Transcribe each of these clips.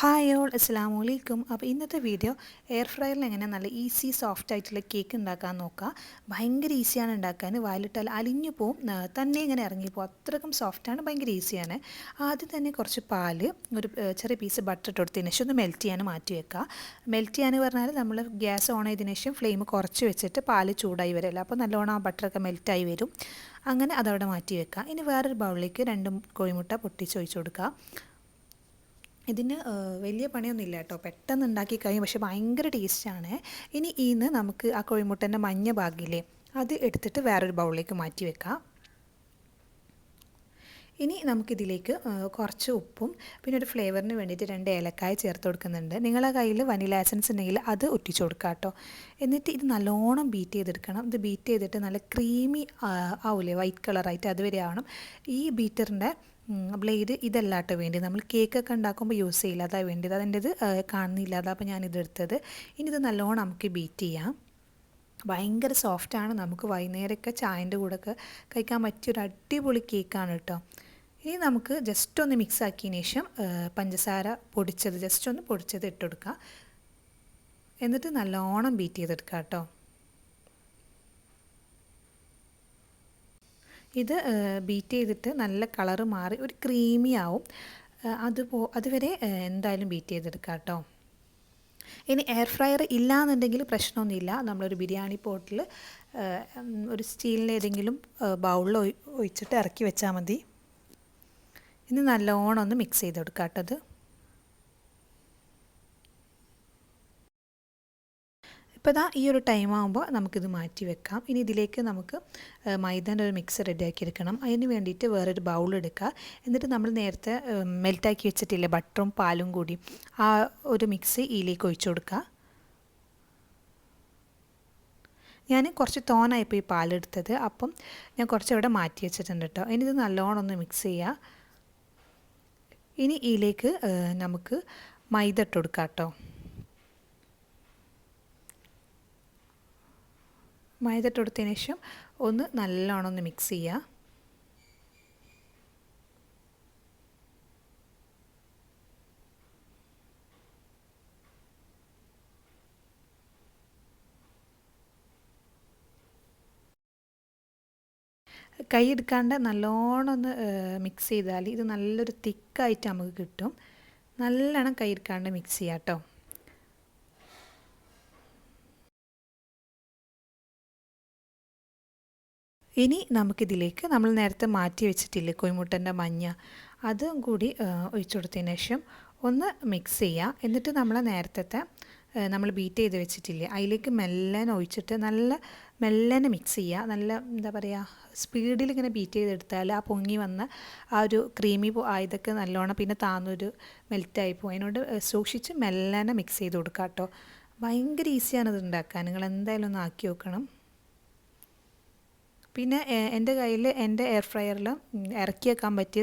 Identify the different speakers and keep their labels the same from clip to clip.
Speaker 1: Hi all അസ്സാം വലൈക്കും അപ്പോൾ ഇന്നത്തെ വീഡിയോ എയർ ഫ്രയറിൽ എങ്ങനെ നല്ല ഈസി സോഫ്റ്റ് ആയിട്ടുള്ള കേക്ക് ഉണ്ടാക്കാൻ നോക്കുക ഭയങ്കര ഈസിയാണ് ഉണ്ടാക്കാൻ. വായിലിട്ടാൽ അലിഞ്ഞു പോവും. തന്നെ ഇങ്ങനെ ഇറങ്ങിപ്പോവും അത്രക്കും സോഫ്റ്റാണ് ഭയങ്കര ഈസിയാണ് ആദ്യം തന്നെ കുറച്ച് പാൽ ഒരു ചെറിയ പീസ് ബട്ടർ ഇട്ട് കൊടുത്തതിന് ശേഷം ഒന്ന് മെൽറ്റ് ചെയ്യാൻ മാറ്റി വെക്കുക മെൽറ്റ് ചെയ്യാന്ന് പറഞ്ഞാൽ നമ്മൾ ഗ്യാസ് ഓൺ ചെയ്തതിന് ശേഷം ഫ്ലെയിം കുറച്ച് വെച്ചിട്ട് പാൽ ചൂടായി വരില്ല അപ്പോൾ നല്ലോണം ആ ബട്ടറൊക്കെ മെൽറ്റായി വരും. അങ്ങനെ അതവിടെ മാറ്റി വെക്കുക ഇനി വേറൊരു ബൗളിലേക്ക് രണ്ട് കോഴിമുട്ട പൊട്ടിച്ച് ഒഴിച്ച് കൊടുക്കുക ഇതിന് വലിയ പണിയൊന്നും ഇല്ല കേട്ടോ. പെട്ടെന്ന് ഉണ്ടാക്കി കഴിയും പക്ഷെ ഭയങ്കര ടേസ്റ്റാണ് ഇനി ഇന്ന് നമുക്ക് ആ കോഴിമുട്ടന്റെ മഞ്ഞ ഭാഗില്ലേ അത് എടുത്തിട്ട് വേറൊരു ബൗളിലേക്ക് മാറ്റി വെക്കാം. ഇനി നമുക്കിതിലേക്ക് കുറച്ച് ഉപ്പും പിന്നെ ഒരു ഫ്ലേവറിന് വേണ്ടിയിട്ട് രണ്ട് ഏലക്കായ ചേർത്ത് കൊടുക്കുന്നുണ്ട്. നിങ്ങളെ കയ്യിൽ വനില എസൻസ് ഉണ്ടെങ്കിൽ അത് ഒട്ടിച്ചു കൊടുക്കുക കേട്ടോ. എന്നിട്ട് ഇത് നല്ലോണം ബീറ്റ് ചെയ്തെടുക്കണം. ഇത് ബീറ്റ് ചെയ്തിട്ട് നല്ല ക്രീമി ആവില്ലേ വൈറ്റ് കളറായിട്ട് അതുവരെ ആവണം. ഈ ബീറ്ററിന്റെ ബ്ലേഡ് ഇതല്ലാട്ട് വേണ്ടി നമ്മൾ കേക്കൊക്കെ ഉണ്ടാക്കുമ്പോൾ യൂസ് ചെയ്യില്ല അതാണ് വേണ്ടത്. അതിന്റെത് കാണുന്നില്ല. അതാ അപ്പോൾ ഞാനിത് എടുത്തത്. ഇനി ഇത് നല്ലോണം നമുക്ക് ബീറ്റ് ചെയ്യാം. ഭയങ്കര സോഫ്റ്റാണ് നമുക്ക് വൈകുന്നേരമൊക്കെ ചായന്റെ കൂടെയൊക്കെ കഴിക്കാൻ പറ്റിയൊരു അടിപൊളി കേക്കാണ് കേട്ടോ. ഇനി നമുക്ക് ജസ്റ്റ് ഒന്ന് മിക്സ് ആക്കിയതിന് ശേഷം പഞ്ചസാര പൊടിച്ചത് ജസ്റ്റ് ഒന്ന് പൊടിച്ചത് ഇട്ടുകൊടുക്കുക എന്നിട്ട് നല്ലോണം ബീറ്റ് ചെയ്തെടുക്കുക കേട്ടോ. ഇത് ബീറ്റ് ചെയ്തിട്ട് നല്ല കളറ് മാറി ഒരു ക്രീമി ആവും. അതുപോ അത് അതുവരെ എന്തായാലും ബീറ്റ് ചെയ്തെടുക്കുക കേട്ടോ. ഇനി എയർ ഫ്രയർ ഇല്ലാന്നുണ്ടെങ്കിൽ പ്രശ്നമൊന്നുമില്ല. നമ്മളൊരു ബിരിയാണി പോട്ടിൽ ഒരു സ്റ്റീലിന്റെ ഏതെങ്കിലും ബൗളിൽ ഒഴിച്ചിട്ട് ഇറക്കി വെച്ചാൽ മതി. ഇനി നല്ലോണം ഒന്ന് മിക്സ് ചെയ്ത് കൊടുക്കുക കേട്ടോ അത് ഇപ്പോൾ ഇതാ ഈ ഒരു ടൈം ആകുമ്പോൾ നമുക്കിത് മാറ്റി വെക്കാം. ഇനി ഇതിലേക്ക് നമുക്ക് മൈദാന്റെ ഒരു മിക്സ് റെഡിയാക്കി എടുക്കണം. അതിന് വേണ്ടിയിട്ട് വേറൊരു ബൗൾ എടുക്കുക എന്നിട്ട് നമ്മൾ നേരത്തെ മെൽറ്റാക്കി വെച്ചിട്ടില്ലേ ബട്ടറും പാലും കൂടി ആ ഒരു മിക്സ് ഇതിലേക്ക് ഒഴിച്ചു കൊടുക്കുക ഞാൻ കുറച്ച് തോനായിപ്പോൾ ഈ പാലെടുത്തത്. അപ്പം ഞാൻ കുറച്ച് ഇവിടെ മാറ്റി വെച്ചിട്ടുണ്ട് കേട്ടോ. ഇനി ഇത് നല്ലോണം ഒന്ന് മിക്സ് ചെയ്യുക ഇനി ഇതിലേക്ക് നമുക്ക് മൈദ ഇട്ട് കൊടുക്കാം കേട്ടോ. മൈദ ഇട്ട് കൊടുത്തതിന് ശേഷം ഒന്ന് നല്ലോണം ഒന്ന് മിക്സ് ചെയ്യുക. കൈ എടുക്കാണ്ട് നല്ലോണം ഒന്ന് മിക്സ് ചെയ്താൽ ഇത് നല്ലൊരു തിക്കായിട്ട് നമുക്ക് കിട്ടും. നല്ലോണം കൈ എടുക്കാണ്ട് മിക്സ് ചെയ്യാം കേട്ടോ ഇനി നമുക്കിതിലേക്ക് നമ്മൾ നേരത്തെ മാറ്റി വെച്ചിട്ടില്ലേ കോയിമുട്ടന്റെ മഞ്ഞ? അതും കൂടി ഒഴിച്ചു കൊടുത്തതിന് ശേഷം ഒന്ന് മിക്സ് ചെയ്യുക എന്നിട്ട് നമ്മൾ നേരത്തെ നമ്മൾ ബീറ്റ് ചെയ്ത് വെച്ചിട്ടില്ല അതിലേക്ക് മെല്ലനെ ഒഴിച്ചിട്ട് നല്ല മെല്ലനെ മിക്സ് ചെയ്യുക. നല്ല എന്താ പറയുക സ്പീഡിൽ ഇങ്ങനെ ബീറ്റ് ചെയ്തെടുത്താൽ ആ പൊങ്ങി വന്ന ആ ഒരു ക്രീമി ആയതൊക്കെ നല്ലോണം പിന്നെ താന്നൊരു മെൽറ്റായി പോകും അതിനോട് സൂക്ഷിച്ച് മെല്ലനെ മിക്സ് ചെയ്ത് കൊടുക്കുക കേട്ടോ ഭയങ്കര ഈസിയാണ് ഇത് ഉണ്ടാക്കാൻ. നിങ്ങൾ എന്തായാലും ഒന്ന് ആക്കി നോക്കണം. പിന്നെ എന്റെ കയ്യിൽ എന്റെ എയർ ഫ്രയറിൽ ഇറക്കി വെക്കാൻ പറ്റിയ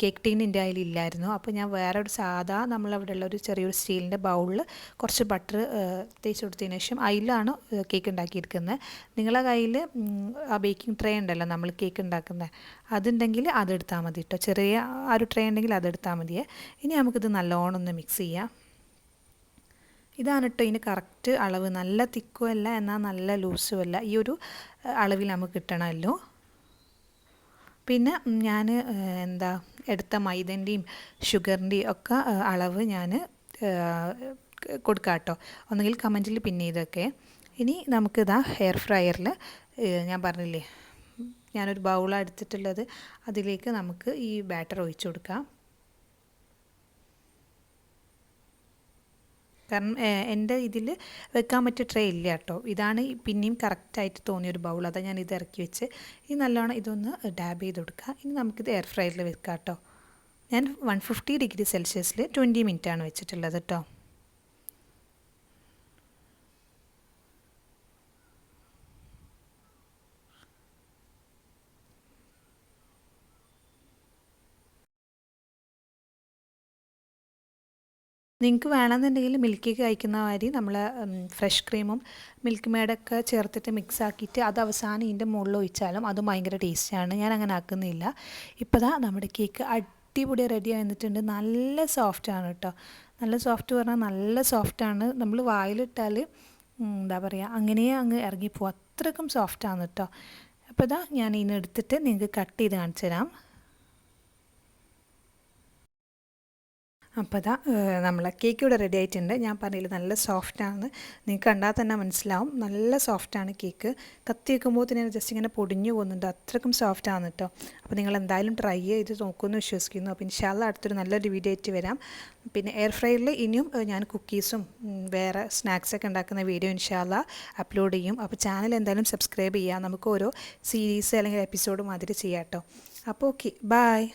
Speaker 1: കേക്ക് ടീൻ എന്റെ കയ്യിലില്ലായിരുന്നു അപ്പോൾ ഞാൻ വേറെ ഒരു സാധാ നമ്മളവിടെയുള്ള ഒരു ചെറിയൊരു സ്റ്റീലിന്റെ ബൗളിൽ കുറച്ച് ബട്ടർ തേച്ച് കൊടുത്തതിന് ശേഷം അതിലാണ് കേക്ക് ഉണ്ടാക്കിയിരിക്കുന്നത്. നിങ്ങളെ കയ്യിൽ ആ ബേക്കിംഗ് ട്രേ ഉണ്ടല്ലോ നമ്മൾ കേക്ക് ഉണ്ടാക്കുന്നത് അതുണ്ടെങ്കിൽ അതെടുത്താൽ മതി കേട്ടോ ചെറിയ ആ ഒരു ട്രേ ഉണ്ടെങ്കിൽ അതെടുത്താൽ മതിയേ. ഇനി നമുക്കിത് നല്ലോണം ഒന്ന് മിക്സ് ചെയ്യാം. ഇതാണ് കേട്ടോ ഇതിന് കറക്റ്റ് അളവ്. നല്ല തിക്കും അല്ല എന്നാൽ നല്ല ലൂസും അല്ല. ഈ ഒരു അളവിൽ നമുക്ക് കിട്ടണമല്ലോ. പിന്നെ ഞാൻ എന്താ എടുത്ത മൈദന്റെയും ഷുഗറിന്റെയും ഒക്കെ അളവ് ഞാൻ കൊടുക്കാം കേട്ടോ ഒന്നുകിൽ കമന്റിൽ പിന്നെ ഇതൊക്കെ ഇനി നമുക്കിതാ ഹെയർ ഫ്രയറിൽ ഞാൻ പറഞ്ഞില്ലേ ഞാനൊരു ബൗളാണ് എടുത്തിട്ടുള്ളത്. അതിലേക്ക് നമുക്ക് ഈ ബാറ്റർ ഒഴിച്ചു കൊടുക്കാം. കാരണം എന്റെ ഇതിൽ വെക്കാൻ പറ്റിയ ട്രേ ഇല്ല കേട്ടോ. ഇതാണ് പിന്നെയും കറക്റ്റായിട്ട് തോന്നിയൊരു ബൗൾ. അതാണ് ഞാൻ ഇത് ഇറക്കി വെച്ച് ഇനി നല്ലോണം ഇതൊന്ന് ഡാബ് ചെയ്ത് കൊടുക്കുക ഇനി നമുക്കിത് എയർ ഫ്രയറിൽ വെക്കാം കേട്ടോ. ഞാൻ വൺ ഫിഫ്റ്റി ഡിഗ്രി സെൽഷ്യസിൽ ട്വന്റി മിനിറ്റാണ് വെച്ചിട്ടുള്ളത് കേട്ടോ. നിങ്ങൾക്ക് വേണമെന്നുണ്ടെങ്കിൽ മിൽക്കി കേക്ക് കഴിക്കുന്ന മാതിരി നമ്മൾ ഫ്രഷ് ക്രീമും മിൽക്ക് മേഡൊക്കെ ചേർത്തിട്ട് മിക്സ് ആക്കിയിട്ട് അത് അവസാനം ഇതിന്റെ മുകളിൽ ഒഴിച്ചാലും അതും ഭയങ്കര ടേസ്റ്റാണ് ഞാൻ അങ്ങനെ ആക്കുന്നില്ല. ഇപ്പോൾ ദാ നമ്മുടെ കേക്ക് അടിപൊളി റെഡി ആയിരുന്നിട്ടുണ്ട് നല്ല സോഫ്റ്റാണ് കേട്ടോ നല്ല സോഫ്റ്റ് പറഞ്ഞാൽ നല്ല സോഫ്റ്റാണ് നമ്മൾ വായിലിട്ടാൽ എന്താ പറയുക അങ്ങനെ അങ്ങ് ഇറങ്ങിപ്പോവും. അത്രക്കും സോഫ്റ്റാണ് കേട്ടോ അപ്പോൾ ഇതാ ഞാൻ ഇതിനെടുത്തിട്ട് നിങ്ങൾക്ക് കട്ട് ചെയ്ത് കാണിച്ചു തരാം. അപ്പോൾ അതാ നമ്മളെ കേക്ക് ഇവിടെ റെഡി ആയിട്ടുണ്ട് ഞാൻ പറഞ്ഞില്ല നല്ല സോഫ്റ്റാണ്. നിങ്ങൾക്ക് കണ്ടാൽ തന്നെ മനസ്സിലാവും. നല്ല സോഫ്റ്റാണ് കേക്ക്. കത്തി വെക്കുമ്പോൾ തന്നെ ജസ്റ്റ് ഇങ്ങനെ പൊടിഞ്ഞു പോകുന്നുണ്ട്. അത്രക്കും സോഫ്റ്റാണ് കേട്ടോ അപ്പോൾ നിങ്ങൾ എന്തായാലും ട്രൈ ചെയ്ത് നോക്കുമെന്ന് വിശ്വസിക്കുന്നു. അപ്പോൾ ഇൻഷാല്ല അടുത്തൊരു നല്ലൊരു വീഡിയോ ആയിട്ട് വരാം. പിന്നെ എയർ ഫ്രൈയറിൽ ഇനിയും ഞാൻ കുക്കീസും വേറെ സ്നാക്സൊക്കെ ഉണ്ടാക്കുന്ന വീഡിയോ ഇൻഷാല്ല അപ്ലോഡ് ചെയ്യും. അപ്പോൾ ചാനൽ എന്തായാലും സബ്സ്ക്രൈബ് ചെയ്യുക നമുക്ക് ഓരോ സീരീസ് അല്ലെങ്കിൽ എപ്പിസോഡ് മാതിരി ചെയ്യാം കേട്ടോ അപ്പോൾ ഓക്കെ ബായ്